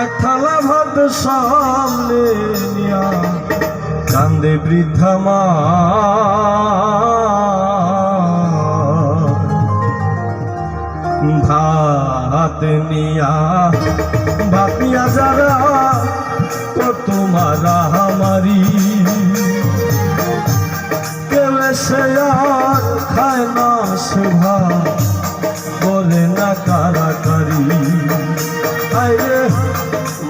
এক থালা ভাত সামনে নিয়া কান্দে বৃদ্ধা মা। ভাত নিয়া, ভাত যারা, তো তোমারা আমারি কেউ সে আর খায় না শোভা বলে না কারাকারি। আরে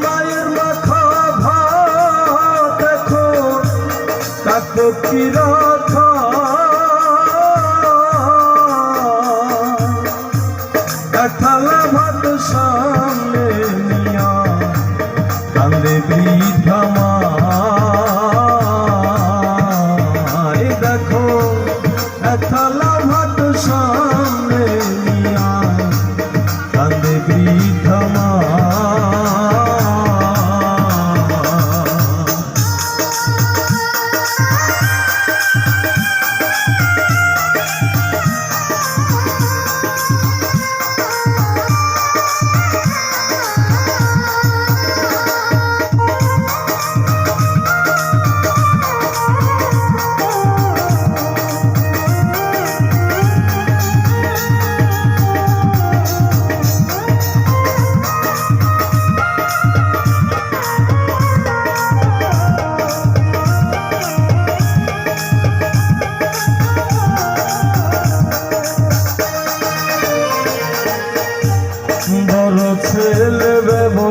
মায়ের মাথা ভাত দেখো তাকে কি রাখা ভাত সামনে নিয়া কান্দে বৃদ্ধা দেখো থালা কান্দে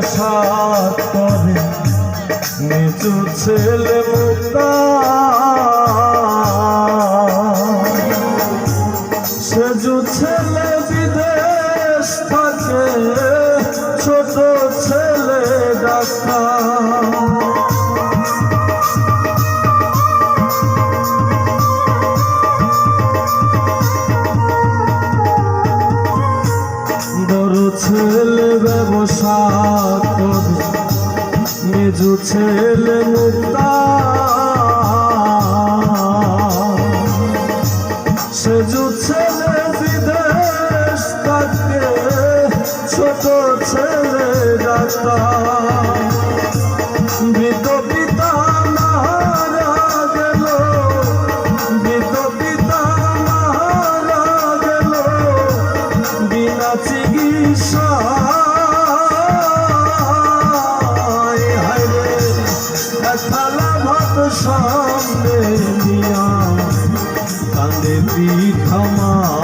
ব্যবসা করে নিচু ছেলে মুক্তা। সেজু ছেলে বিদেশ থাকে ছোট ছেলে ডাক্তার। সাত মেজু ছেলে মুক্তা। সেজু ছেলে বিদেশ তাকে ছোট ছেলে ডাক্তার। দেবী ক্ষমা।